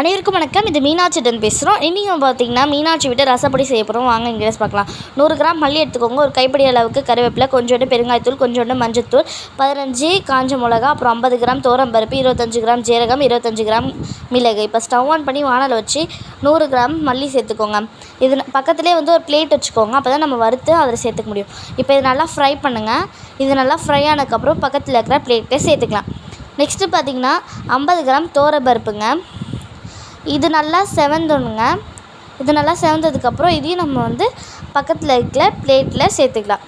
அனைவருக்கும் வணக்கம். இது மீனாட்சிடன் பேசுகிறோம் இன்றைக்கி பார்த்தீங்கன்னா மீனாட்சி விட்டு ரசப்படி செய்ய போகிறோம் வாங்க இன்க்ரீடியன்ஸ் பார்க்கலாம். நூறு கிராம் மல்லி எடுத்துக்கோங்க. ஒரு கைப்படி அளவுக்கு கருவேப்பிலை கொஞ்சோண்டு பெருங்காயத்தூள் கொஞ்சோண்டு மஞ்சத்தூள் பதினஞ்சு காஞ்ச மிளகா அப்புறம் ஐம்பது கிராம் பருப்பு இருபத்தஞ்சி கிராம் ஜீரகம் இருபத்தஞ்சி கிராம் மிளகு. இப்போ ஸ்டவ் ஆன் பண்ணி வானலை வச்சு நூறு கிராம் மல்லி சேர்த்துக்கோங்க. இது பக்கத்துலேயே வந்து ஒரு பிளேட் வச்சுக்கோங்க. அப்போ தான் நம்ம வறுத்து அதில் சேர்த்துக்க முடியும். இப்போ இது நல்லா ஃப்ரை பண்ணுங்கள் இது நல்லா ஃப்ரை ஆனதுக்கப்புறம் பக்கத்தில் இருக்கிற பிளேட்டே சேர்த்துக்கலாம். நெக்ஸ்ட்டு பார்த்தீங்கன்னா ஐம்பது கிராம் பருப்புங்க. இது நல்லா செவந்தோணுங்க. இது நல்லா செவந்ததுக்கப்புறம் இதையும் நம்ம வந்து பக்கத்தில் இருக்கிற பிளேட்டில் சேர்த்துக்கலாம்.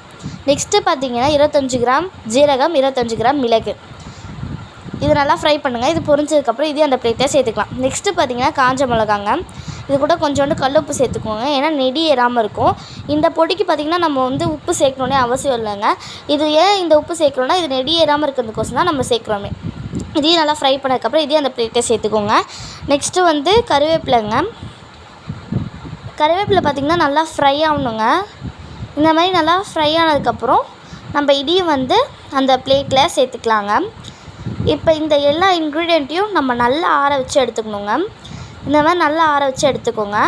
நெக்ஸ்ட்டு பார்த்தீங்கன்னா இருபத்தஞ்சி கிராம் ஜீரகம் இருபத்தஞ்சி கிராம் மிளகு. இது நல்லா ஃப்ரை பண்ணுங்கள் இது பொரிஞ்சதுக்கப்புறம் இதையும் அந்த பிளேட்டில் சேர்த்துக்கலாம். நெக்ஸ்ட்டு பார்த்தீங்கன்னா காஞ்ச மிளகாங்க. இது கூட கொஞ்சோண்டு கல் உப்பு சேர்த்துக்கோங்க. ஏன்னா நெடி ஏறாமல் இருக்கும். இந்த பொடிக்கு பார்த்திங்கன்னா நம்ம வந்து உப்பு சேர்க்கணுன்னே அவசியம் இல்லைங்க. இது ஏன் இந்த உப்பு சேர்க்குறோன்னா இது நெடி ஏறாமல் இருக்கிறதுக்கோசம் தான் நம்ம சேர்க்குறோமே. இதையும் நல்லா ஃப்ரை பண்ணதுக்கப்புறம் இதையும் அந்த பிளேட்டை சேர்த்துக்கோங்க. நெக்ஸ்ட்டு வந்து கருவேப்பிலைங்க. கருவேப்பிலை பார்த்திங்கன்னா நல்லா ஃப்ரை ஆகணுங்க. இந்த மாதிரி நல்லா ஃப்ரை ஆனதுக்கப்புறம் நம்ம இதையும் வந்து அந்த பிளேட்டில் சேர்த்துக்கலாங்க. இப்போ இந்த எல்லா இன்க்ரீடியண்ட்டையும் நம்ம நல்லா ஆற வச்சு எடுத்துக்கணுங்க. இந்த மாதிரி நல்லா ஆற வச்சு எடுத்துக்கோங்க.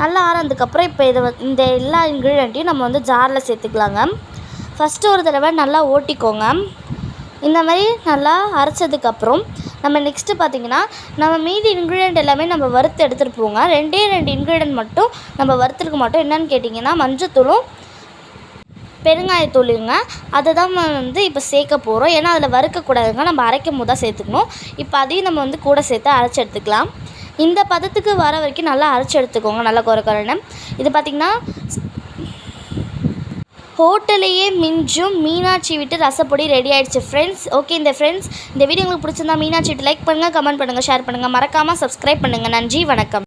நல்லா ஆறதுக்கப்புறம் இப்போ இதை இந்த எல்லா இன்க்ரீடியண்ட்டையும் நம்ம வந்து ஜாரில் சேர்த்துக்கலாங்க. ஃபஸ்ட்டு ஒரு தடவை நல்லா ஓட்டிக்கோங்க. இந்த மாதிரி நல்லா அரைச்சதுக்கப்புறம் நம்ம நெக்ஸ்ட்டு பார்த்திங்கன்னா நம்ம மீதி இன்க்ரீடியண்ட் எல்லாமே நம்ம வறுத்து எடுத்துகிட்டு போங்க. ரெண்டே ரெண்டு இன்க்ரீடியண்ட் மட்டும் நம்ம வறுத்துருக்க மாட்டோம். என்னென்னு கேட்டிங்கன்னா மஞ்சத்தூளும் பெருங்காயத்தூளுங்க அதை தான் வந்து இப்போ சேர்க்க போகிறோம் ஏன்னா அதில் வறுக்கக்கூடாதுங்க நம்ம அரைக்கும் போது தான் சேர்த்துக்கணும். இப்போ அதையும் நம்ம வந்து கூட சேர்த்து அரைச்சி எடுத்துக்கலாம். இந்த பதத்துக்கு வர வரைக்கும் நல்லா அரைச்சி எடுத்துக்கோங்க. நல்லா குறை குறைன்னு இது பார்த்திங்கன்னா ஹோட்டலையே மிஞ்சும் மீனாட்சி விட்டு ரசப்பொடி ரெடி ஆயிடுச்சு ஃப்ரெண்ட்ஸ் ஓகே இந்த ஃப்ரெண்ட்ஸ் இந்த வீடியோ உங்களுக்கு பிடிச்சிருந்தா மீனாட்சி விட்டு லைக் பண்ணுங்கள் கமெண்ட் பண்ணுங்கள் ஷேர் பண்ணுங்கள் மறக்காமல் சப்ஸ்கிரைப் பண்ணுங்கள் நன்றி வணக்கம்.